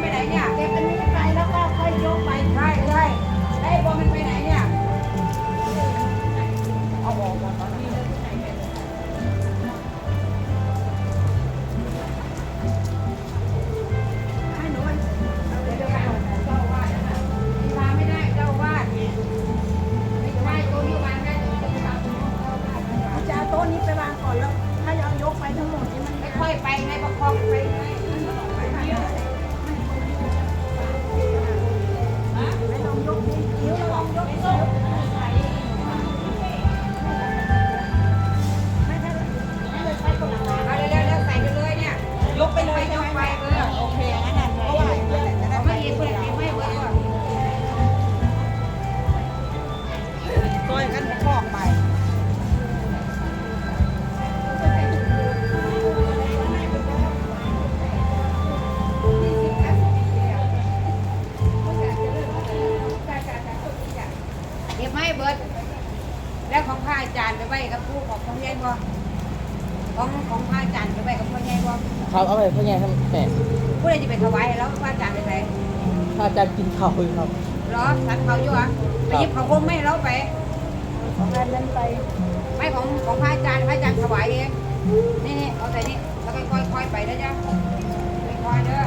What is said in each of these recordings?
ไปไหนเนี่ย เก็บอันนี้ไปแล้วก็ค่อยยกไปใช่ใช่ไอ้บมันไปไหนเนี่ย เอาออกก่อนตอนนี้จะเอาโต๊ะนี้ไปวางก่อนแล้ว ถ้าเอายกไปทั้งหมดนี่มันค่อยไปไงประคองไปไง ระอาจารย์ไปไว้กับผู้ของพ่อใหญ่บ่ของของพ่อาจารย์ไปไว้กับพ่อใหญ่บ่เขาเอาไปพ่อใหญ่ครัแม่ผู้ใดจะไปถวายแล้วพ่อาจารย์ไปไหนพ่อาจารย์กินข้าวอยู่ครับรอสันเขาอยู่อะไปหยิบเขาคงไม่แล้วไปของงานนั้นไป ไม่ของของพ่อาจารย์พ่อาจารย์ถวายเองนี่นี่เอาใส่นี่แล้วค่อยค่อยไปนะจ๊ะค่อยๆเด้อ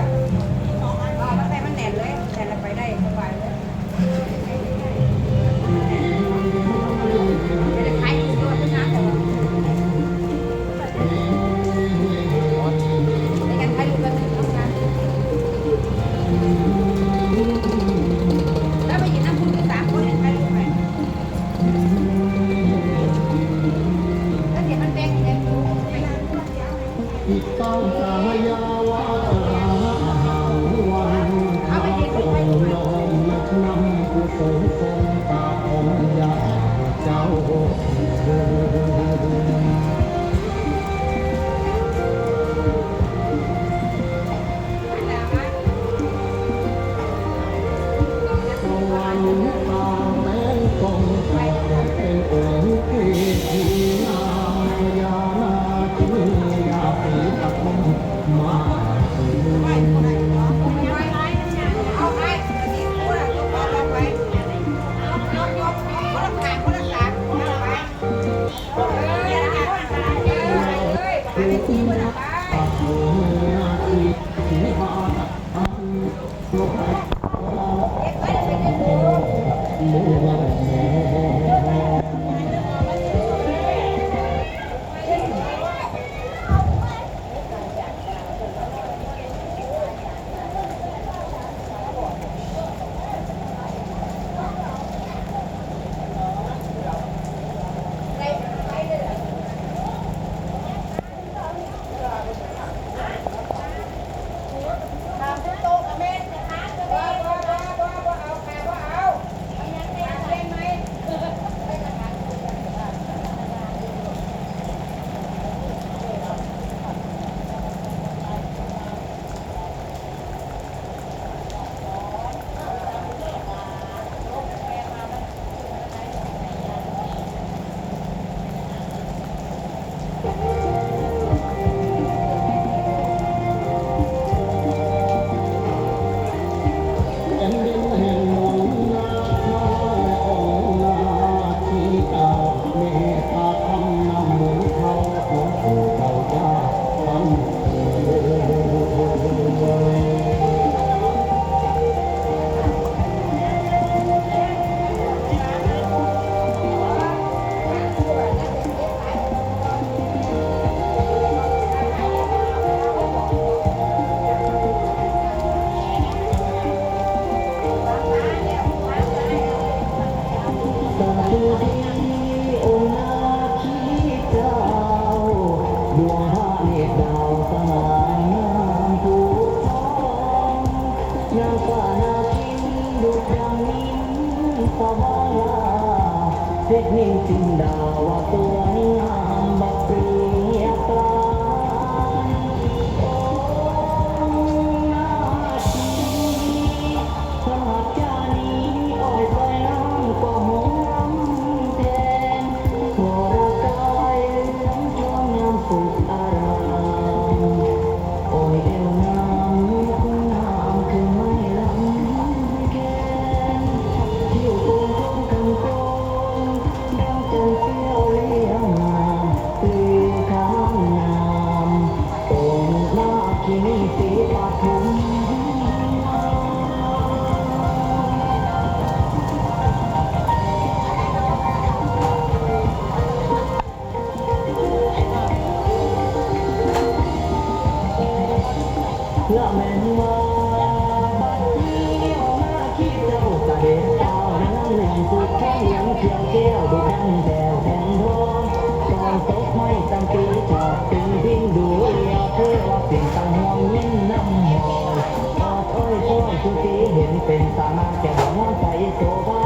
Thank you. ลิ้นสบายเทคนิ่งจึงดาว่าตัวนิ่งามบักเปรียบกลา là men mơ bắt yêu mà khi đâu ta đến tao đang làm những chiều kêu bị đăng đèo đèn thôi เป็นสามัญแก่หัวใจโต